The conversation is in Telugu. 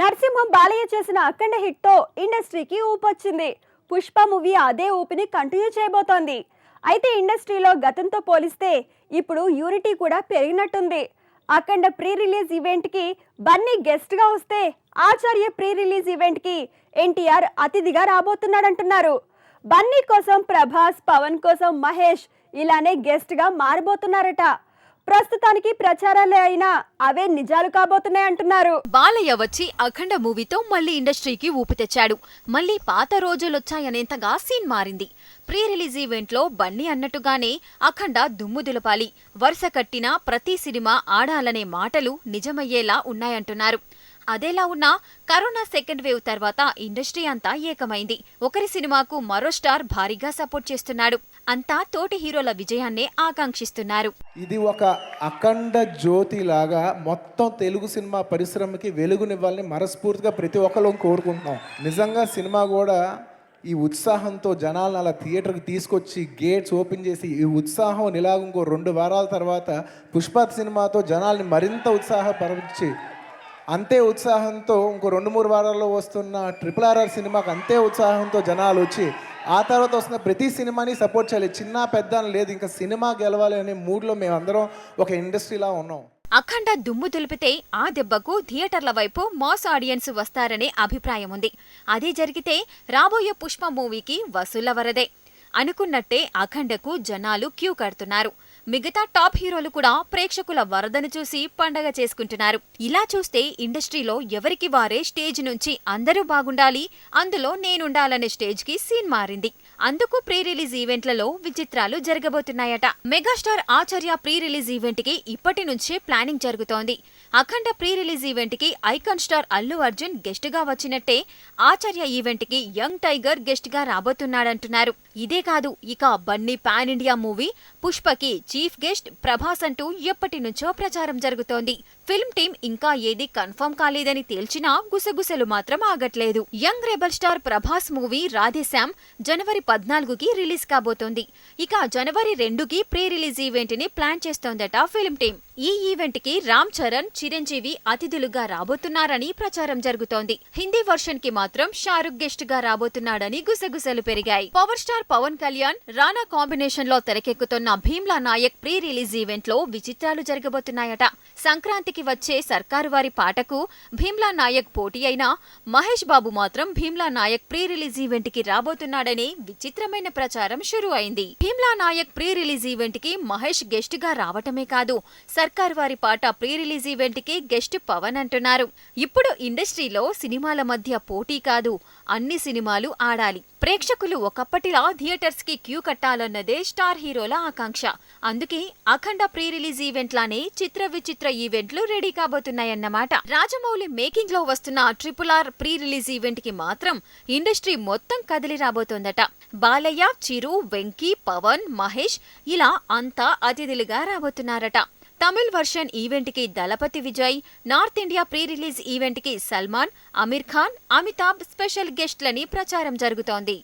నరసింహం బాలయ్య చేసిన అఖండ హిట్తో ఇండస్ట్రీకి ఊపొచ్చింది. పుష్ప మూవీ అదే ఊపిని కంటిన్యూ చేయబోతోంది. అయితే ఇండస్ట్రీలో గతంతో పోలిస్తే ఇప్పుడు యూనిటీ కూడా పెరిగినట్టుంది. అఖండ ప్రీ రిలీజ్ ఈవెంట్కి బన్నీ గెస్ట్గా వస్తే ఆచార్య ప్రీ రిలీజ్ ఈవెంట్కి ఎన్టీఆర్ అతిథిగా రాబోతున్నాడంటున్నారు. బన్నీ కోసం ప్రభాస్ పవన్ కోసం మహేష్ ఇలానే గెస్ట్గా మారబోతున్నారట. ప్రస్తుతానికి ప్రచారాలే అయినా అవే నిజాలు కాబోతున్నాయి అంటున్నారు. బాలయ్య వచ్చి అఖండ మూవీతో మళ్ళీ ఇండస్ట్రీకి ఊపి తెచ్చాడు. మళ్ళీ పాత రోజులొచ్చాయనేంతగా సీన్ మారింది. ప్రీ రిలీజ్ ఈవెంట్లో బన్నీ అన్నట్టుగానే అఖండ దుమ్ము దులపాలి. వరుస కట్టిన ప్రతి సినిమా ఆడాలనే మాటలు నిజమయ్యేలా ఉన్నాయంటున్నారు. అదేలా ఉన్నా కరోనా సెకండ్ వేవ్ తర్వాత ఇండస్ట్రీ అంతా ఏకమైంది. ఒకరి సినిమాకు మరో స్టార్ భారీగా సపోర్ట్ చేస్తున్నాడు. అంతా తోటి హీరోల విజయాన్నే ఆకాంక్షిస్తున్నారు. ఇది ఒక అఖండ జ్యోతి లాగా మొత్తం తెలుగు సినిమా పరిశ్రమకి వెలుగునివ్వాలని మనస్ఫూర్తిగా ప్రతి ఒక్కరూ కోరుకుంటున్నాం. నిజంగా సినిమా కూడా ఈ ఉత్సాహంతో జనాలను అలా థియేటర్కి తీసుకొచ్చి గేట్స్ ఓపెన్ చేసి ఈ ఉత్సాహం ఇలాగ ఇంకో రెండు వారాల తర్వాత పుష్ప సినిమాతో జనాల్ని మరింత ఉత్సాహపరచి అంతే ఉత్సాహంతో ఇంకో రెండు మూడు వారాల్లో వస్తున్న ట్రిపుల్ ఆర్ఆర్ సినిమాకి అంతే ఉత్సాహంతో జనాలు వచ్చి ఆ తర్వాత వస్తున్న ప్రతి సినిమాని సపోర్ట్ చేయాలి. చిన్న పెద్ద లేదు. ఇంకా సినిమా గెలవాలి అనే మూడ్లో మేమందరం ఒక ఇండస్ట్రీలా ఉన్నాం. అఖండ దుమ్ము దులిపితే ఆ దెబ్బకు థియేటర్ల వైపు మాస్ ఆడియన్స్ వస్తారనే అభిప్రాయం ఉంది. అదే జరిగితే రాబోయే పుష్ప మూవీకి వసూళ్ళ వరదే. అనుకున్నట్టే అఖండకు జనాలు క్యూ కడుతున్నారు. మిగతా టాప్ హీరోలు కూడా ప్రేక్షకుల వరదను చూసి పండగ చేసుకుంటున్నారు. ఇలా చూస్తే ఇండస్ట్రీలో ఎవరికి వారే స్టేజ్ నుంచి అందరూ బాగుండాలి అందులో నేనుండాలనే స్టేజ్కి సీన్ మారింది. అందుకు ప్రీ రిలీజ్ ఈవెంట్లలో విచిత్రాలు జరగబోతున్నాయట. మెగాస్టార్ ఆచార్య ప్రీ రిలీజ్ ఈవెంట్కి ఇప్పటి నుంచే ప్లానింగ్ జరుగుతోంది. అఖండ ప్రీ రిలీజ్ ఈవెంట్కి ఐకాన్ స్టార్ అల్లు అర్జున్ గెస్ట్గా వచ్చినట్టే ఆచార్య ఈవెంట్కి యంగ్ టైగర్ గెస్ట్గా రాబోతున్నాడంటున్నారు. ఇదే కాదు ఇక బన్నీ పాన్ ఇండియా మూవీ పుష్పకి చీఫ్ గెస్ట్ ప్రభాస్ అంటూ ఎప్పటి నుంచో ప్రచారం జరుగుతోంది. ఫిల్మ్ టీం ఇంకా ఏది కన్ఫర్మ్ కాలేదని తేల్చినా గుసగుసలు మాత్రం ఆగట్లేదు. Young rebel star Prabhas movie Radhe Shyam జనవరి పద్నాలుగుకి రిలీజ్ కాబోతోంది. ఇక జనవరి రెండుకి ప్రీ రిలీజ్ ఈవెంట్ని ప్లాన్ చేస్తోందట ఫిల్మ్ టీం ఈ ఈవెంట్కి రామ్ చరణ్ చిరంజీవి అతిథులుగా రాబోతున్నారని ప్రచారం జరుగుతోంది. హిందీ వర్షన్కి మాత్రం షారుఖ్ గెస్ట్గా రాబోతున్నాడని గుసగుసలు పెరిగాయి. పవర్ స్టార్ పవన్ కళ్యాణ్ రానా కాంబినేషన్లో తెరకెక్కుతున్న భీమ్లా నాయక్ ప్రీ రిలీజ్ ఈవెంట్లో విచిత్రాలు జరగబోతున్నాయట. సంక్రాంతికి వచ్చే సర్కారు వారి పాటకు భీమ్లా నాయక్ పోటీ అయినా మహేష్ బాబు మాత్రం భీమ్లా నాయక్ ప్రీ రిలీజ్ ఈవెంట్కి రాబోతున్నాడనే విచిత్రమైన ప్రచారం షురూ అయింది. భీమ్లా నాయక్ ప్రీ రిలీజ్ ఈవెంట్కి మహేష్ గెస్ట్గా రావటమే కాదు సర్కార్ వారి పాట ప్రీ రిలీజ్ ఈవెంట్కి గెస్ట్ పవన్ అంటున్నారు. ఇప్పుడు ఇండస్ట్రీలో సినిమాల మధ్య పోటీ కాదు అన్ని సినిమాలు ఆడాలి. ప్రేక్షకులు ఒకప్పటిలా థియేటర్స్కి క్యూ కట్టాలన్నదే స్టార్ హీరోల ఆకాంక్ష. అందుకే అఖండ ప్రీ రిలీజ్ ఈవెంట్ లానే చిత్ర విచిత్ర ఈవెంట్లు రెడీ కాబోతున్నాయన్నమాట. రాజమౌళి మేకింగ్లో వస్తున్న ట్రిపుల్ ఆర్ ప్రీ రిలీజ్ ఈవెంట్కి మాత్రం ఇండస్ట్రీ మొత్తం కదిలి రాబోతోందట. బాలయ్య చిరు వెంకీ పవన్ మహేష్ ఇలా అంతా అతిథులుగా రాబోతున్నారట. తమిళ్ వర్షన్ ఈవెంట్కి Thalapathy Vijay north India pre release ఈవెంట్కి సల్మాన్ అమీర్ ఖాన్ అమితాబ్ స్పెషల్ గెస్ట్లని ప్రచారం జరుగుతోంది.